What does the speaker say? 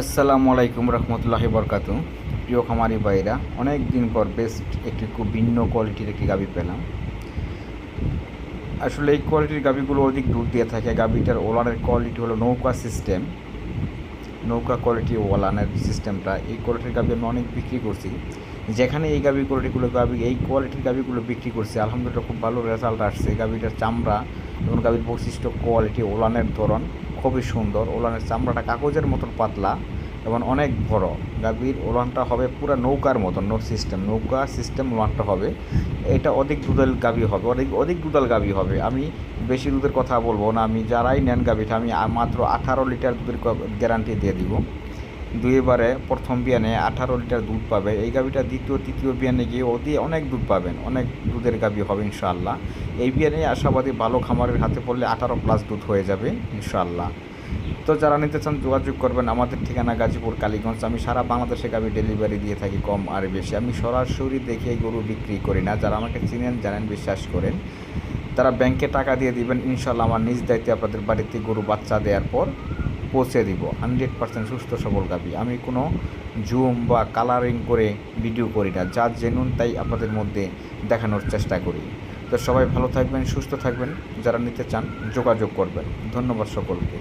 আসসালামু আলাইকুম রহমতুল্লাহি বরকাতু। প্রিয় খামারি ভাইরা, অনেক দিন পর বেস্ট একটি খুব ভিন্ন কোয়ালিটির একটি গাবি পেলাম। আসলে এই কোয়ালিটির গাবিগুলো অধিক দূর দিয়ে থাকে। গাবিটার ওলানের কোয়ালিটি হলো নৌকা সিস্টেম নৌকা কোয়ালিটি ওলানের সিস্টেমটা এই কোয়ালিটির গাবি আমি অনেক বিক্রি করছি। যেখানে এই গাবি কোয়ালিটিগুলো গাবি, এই কোয়ালিটির গাবিগুলো বিক্রি করছি, আলহামদুলিল্লাহ খুব ভালো রেজাল্ট আসছে। গাবিটার চামড়া এবং গাবির বৈশিষ্ট্য কোয়ালিটি ওলানের ধরন। খুবই সুন্দর, ওলানের চামড়াটা কাগজের মতন পাতলা এবং অনেক বড়। গাভীর ওলানটা হবে পুরো নৌকার মতন নৌ সিস্টেম নৌকা সিস্টেম ওলানটা হবে। এটা অধিক দুধাল গাভী হবে, অধিক অধিক দুধাল গাভী হবে। আমি বেশি দুধের কথা বলব না, আমি যারাই নেন গাভীটা, আমি মাত্র আঠারো লিটার দুধের গ্যারান্টি দিয়ে দিব। দুইবারে প্রথম বিয়ানে আঠারো লিটার দুধ পাবে। এই গাভীটা দ্বিতীয়, তৃতীয় বিয়ানে গিয়ে অতি অনেক দুধ পাবেন। অনেক দুধের গাভী হবে, ইনশাআল্লাহ। এই বিয়ানে আশাবাদী ভালো খামারের হাতে পড়লে আঠারো প্লাস দুধ হয়ে যাবে, ইনশাআল্লাহ। তো যারা নিতে চান যোগাযোগ করবেন, আমাদের ঠিকানা গাজীপুর, কালীগঞ্জ। আমি সারা বাংলাদেশে গাভী ডেলিভারি দিয়ে থাকি কম আর বেশি। আমি সরাসরি দেখে গরু বিক্রি করি না। যারা আমাকে চিনেন, জানেন, বিশ্বাস করেন। তারা ব্যাংকে টাকা দিয়ে দিবেন। ইনশাল্লাহ আমার নিজ দায়িত্বে আপনাদের বাড়িতে গরু বাচ্চা দেওয়ার পর পৌঁছে দিব হান্ড্রেড পার্সেন্ট সুস্থ সবল গাবি আমি কোনো জুম বা কালারিং করে ভিডিও করি না, যা জেনুন তাই আপনাদের মধ্যে দেখানোর চেষ্টা করি। তো সবাই ভালো থাকবেন, সুস্থ থাকবেন, যারা নিতে চান যোগাযোগ করবেন। ধন্যবাদ সকলকে।